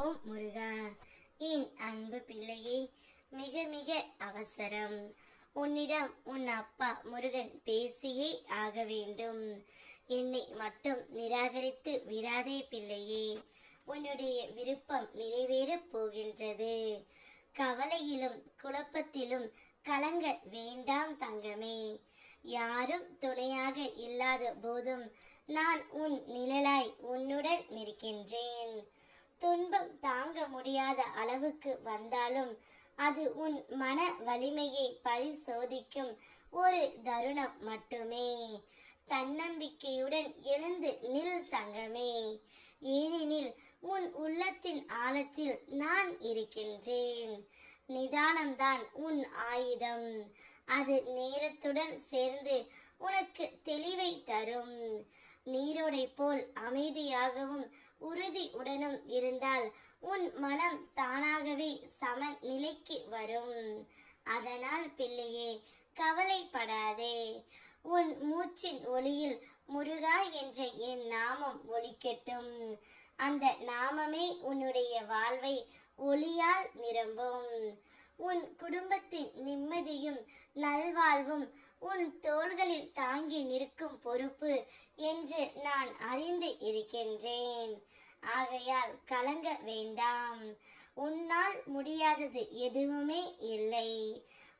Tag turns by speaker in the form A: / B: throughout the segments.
A: ஓம் முருகா. என் அன்பு பிள்ளையே மிக மிக அவசரம். உன்னிடம் உன் அப்பா முருகன் பேசியே ஆக வேண்டும். என்னை மட்டும் நிராகரித்து விடாதே பிள்ளையே. உன்னுடைய விருப்பம் நிறைவேறப் போகின்றது. கவலையிலும் குழப்பத்திலும் கலங்க வேண்டாம் தங்கமே. யாரும் துணையாக இல்லாத போதும் நான் உன் நிழலாய் உன்னுடன் நிற்கின்றேன். துன்பம் தாங்க முடியாத அளவுக்கு வந்தாலும் அது உன் மன வலிமையை பரிசோதிக்கும் ஒரு தருணம் மட்டுமே. தன்னம்பிக்கையுடன் எழுந்து நில் தங்கமே. ஏனெனில் உன் உள்ளத்தின் ஆழத்தில் நான் இருக்கின்றேன். நிதானம்தான் உன் ஆயுதம். அது நேரத்துடன் சேர்ந்து உனக்கு தெளிவை தரும். நீரோடை போல் அமைதியாகவும் உறுதியுடனும் இருந்தால் உன் மனம் தானாகவே சமநிலைக்கு வரும். அதனால் பிள்ளையே கவலைப்படாதே. உன் மூச்சின் ஒளியில் முருகா என்ற என் நாமம் ஒலிக்கட்டும். அந்த நாமமே உன்னுடைய வாழ்வை ஒளியால் நிரம்பும். உன் குடும்பத்தின் நிம்மதியும் நல்வாழ்வும் உன் தோள்களில் தாங்கி நிற்கும் பொறுப்பு என்று நான் அறிந்து இருக்கின்றேன். ஆகையால் கலங்க வேண்டாம். உன்னால் முடியாதது எதுவுமே இல்லை.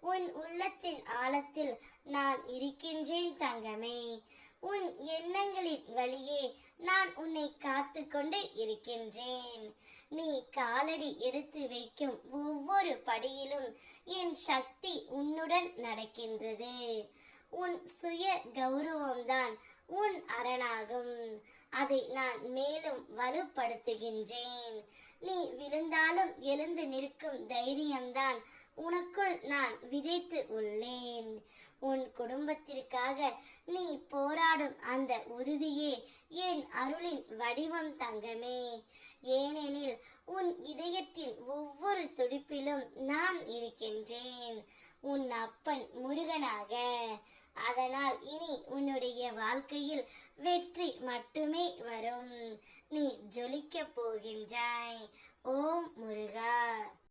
A: உன் உள்ளத்தின் ஆழத்தில் நான் இருக்கின்றேன் தங்கமே. உன் எண்ணங்களின் வழியே நான் உன்னை காத்து கொண்டு இருக்கின்றேன். நீ காலடி எடுத்து வைக்கும் ஒவ்வொரு படியிலும் என் சக்தி உன்னுடன் நடக்கின்றது. உன் சுய கௌரவம்தான் உன் அரணாகும். அதை நான் மேலும் வலுப்படுத்துகின்றேன். நீ விழுந்தாலும் எழுந்து நிற்கும் தைரியம்தான் உனக்குள் நான் விதைத்து உள்ளேன். உன் குடும்பத்திற்காக நீ போ பாடும் அந்த உறுதியே என் அருளின் வடிவம் தங்கமே. ஏனெனில் உன் இதயத்தின் ஒவ்வொரு துடிப்பிலும் நான் இருக்கின்றேன். உன் அப்பன் முருகனாக. அதனால் இனி உன்னுடைய வாழ்க்கையில் வெற்றி மட்டுமே வரும். நீ ஜொலிக்கப் போகின்றாய். ஓம் முருகா.